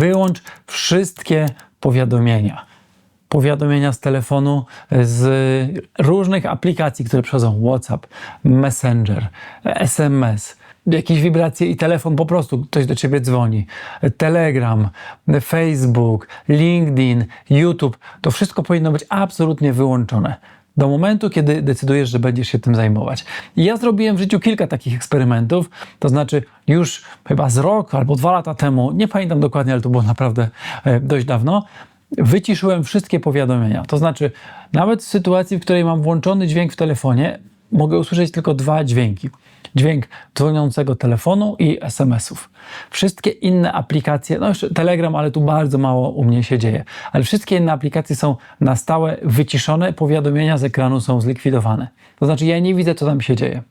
Wyłącz wszystkie powiadomienia. Powiadomienia z telefonu, z różnych aplikacji, które przychodzą: WhatsApp, Messenger, SMS, jakieś wibracje i telefon po prostu, ktoś do ciebie dzwoni. Telegram, Facebook, LinkedIn, YouTube. To wszystko powinno być absolutnie wyłączone. Do momentu, kiedy decydujesz, że będziesz się tym zajmować. I ja zrobiłem w życiu kilka takich eksperymentów, to znaczy już chyba z rok albo dwa lata temu, nie pamiętam dokładnie, ale to było naprawdę e, dość dawno, wyciszyłem wszystkie powiadomienia. To znaczy, nawet w sytuacji, w której mam włączony dźwięk w telefonie, mogę usłyszeć tylko dwa dźwięki. Dźwięk dzwoniącego telefonu i SMS-ów. Wszystkie inne aplikacje, no jeszcze Telegram, ale tu bardzo mało u mnie się dzieje, ale wszystkie inne aplikacje są na stałe wyciszone, powiadomienia z ekranu są zlikwidowane. To znaczy, ja nie widzę, co tam się dzieje.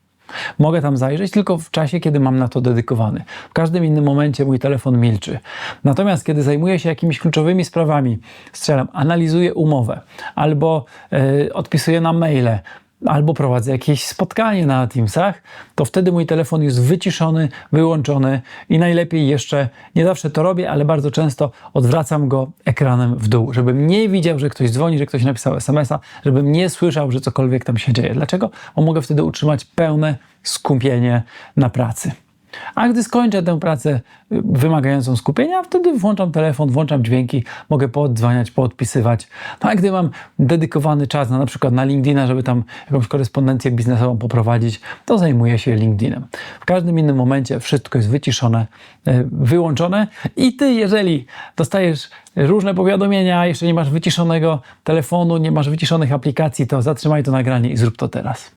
Mogę tam zajrzeć tylko w czasie, kiedy mam na to dedykowany. W każdym innym momencie mój telefon milczy. Natomiast kiedy zajmuję się jakimiś kluczowymi sprawami, strzelam, analizuję umowę albo e, odpisuję na maile, albo prowadzę jakieś spotkanie na Teamsach, to wtedy mój telefon jest wyciszony, wyłączony i najlepiej jeszcze, nie zawsze to robię, ale bardzo często odwracam go ekranem w dół, żebym nie widział, że ktoś dzwoni, że ktoś napisał SMS-a, żebym nie słyszał, że cokolwiek tam się dzieje. Dlaczego? Bo mogę wtedy utrzymać pełne skupienie na pracy. A gdy skończę tę pracę y, wymagającą skupienia, wtedy włączam telefon, włączam dźwięki, mogę pooddzwaniać, poodpisywać. No a gdy mam dedykowany czas na, na przykład na LinkedIna, żeby tam jakąś korespondencję biznesową poprowadzić, to zajmuję się LinkedInem. W każdym innym momencie wszystko jest wyciszone, y, wyłączone i ty, jeżeli dostajesz różne powiadomienia, jeszcze nie masz wyciszonego telefonu, nie masz wyciszonych aplikacji, to zatrzymaj to nagranie i zrób to teraz.